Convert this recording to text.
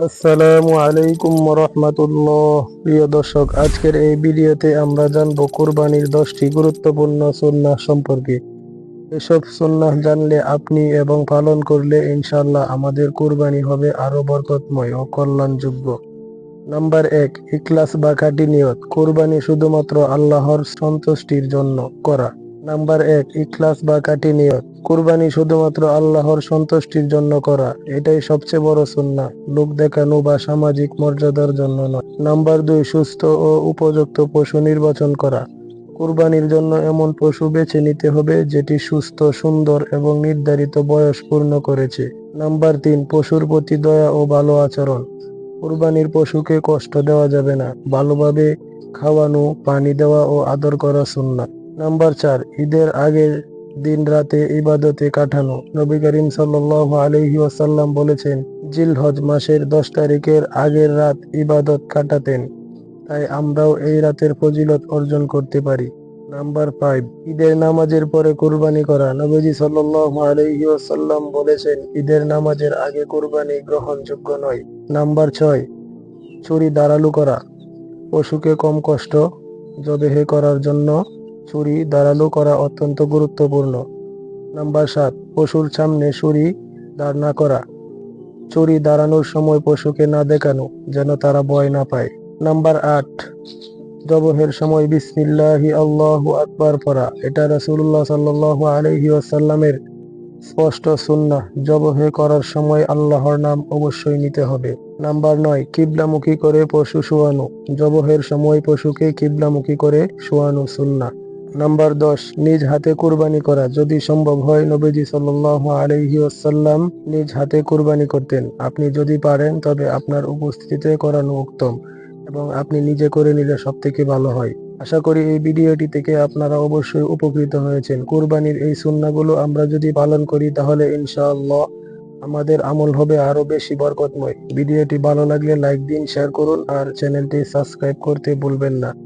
আসসালামু আলাইকুম রহমতুল্লাহ প্রিয় দর্শক, আজকের এই ভিডিওতে আমরা জানব কোরবানির দশটি গুরুত্বপূর্ণ সুন্নাহ সম্পর্কে। এসব সুন্নাহ জানলে আপনি এবং পালন করলে ইনশাল্লাহ আমাদের কোরবানি হবে আরও বরকতময় ও কল্যাণযোগ্য। নাম্বার এক, ইখলাস বা খাঁটি নিয়ত। কোরবানি শুধুমাত্র আল্লাহর সন্তুষ্টির জন্য করা। নাম্বার এক, ইখলাস বা কাটি নিয়ত। কুরবানি শুধুমাত্র আল্লাহর সন্তুষ্টির জন্য করা, এটাই সবচেয়ে বড় সুন্নাহ। লোক দেখানো বা সামাজিক মর্যাদার জন্য নয়। নাম্বার দুই, সুস্থ ও উপযুক্ত পশু নির্বাচন করা। কুরবানির জন্য এমন পশু বেছে নিতে হবে, যেটি সুস্থ, সুন্দর এবং নির্ধারিত বয়স পূর্ণ করেছে। নাম্বার তিন, পশুর প্রতি দয়া ও ভালো আচরণ। কুরবানির পশুকে কষ্ট দেওয়া যাবে না। ভালোভাবে খাওয়ানো, পানি দেওয়া ও আদর করা সুন্নাহ। নাম্বার চার, ঈদের আগের দিন রাতে ইবাদতে কাটানো। নবী করিম সাল্লাল্লাহু আলাইহি ওয়াসাল্লাম বলেছেন, জিলহজ মাসের দশ তারিখের আগের রাত ইবাদত কাটাতেন। তাই আমরাও এই রাতের ফজিলত অর্জন করতে পারি। নাম্বার ফাইভ ঈদের নামাজের পরে কুরবানি করা। নবীজি সাল্লাল্লাহু আলাইহি ওয়াসাল্লাম বলেছেন, ঈদের নামাজের আগে কুরবানি গ্রহণযোগ্য নয়। নাম্বার ছয়, ছুরি দাঁড়ালু করা। পশুকে কম কষ্ট, জবেহে করার জন্য ছুরি দাঁড়াল করা অত্যন্ত গুরুত্বপূর্ণ। নাম্বার সাত, পশুর সামনে ছুরি দাঁড় না করা। ছুরি দাঁড়ানোর সময় পশুকে না দেখানো, যেন তারা ভয় না পায়। নাম্বার আট, জবহের সময় বিসমিল্লাহি আল্লাহ আকবার পড়া। এটা রাসূলুল্লাহ সাল্লাল্লাহু আলাইহি ওয়াসাল্লামের স্পষ্ট সুন্নাহ। জবহে করার সময় আল্লাহর নাম অবশ্যই নিতে হবে। নাম্বার নয়, কিবলামুখী করে পশু শোয়ানো। জবহের সময় পশুকে কিবলামুখী করে শোয়ানো সুন্নাহ। নাম্বার দশ, নিজ হাতে কুরবানি করা। যদি সম্ভব হয়, নবীজি সাল্লাল্লাহু আলাইহি ওয়াসাল্লাম নিজ হাতে কুরবানি করতেন। আপনি যদি পারেন, তবে আপনার উপস্থিতিতে করানো উত্তম এবং আপনি নিজে করে নিলে সব থেকে ভালো হয়। আশা করি এই ভিডিওটি থেকে আপনারা অবশ্যই উপকৃত হয়েছেন। কুরবানির এই সুন্নাগুলো আমরা যদি পালন করি, তাহলে ইনশাআল্লাহ আমাদের আমল হবে আরও বেশি বরকতময়। ভিডিওটি ভালো লাগলে লাইক দিন, শেয়ার করুন আর চ্যানেলটি সাবস্ক্রাইব করতে ভুলবেন না।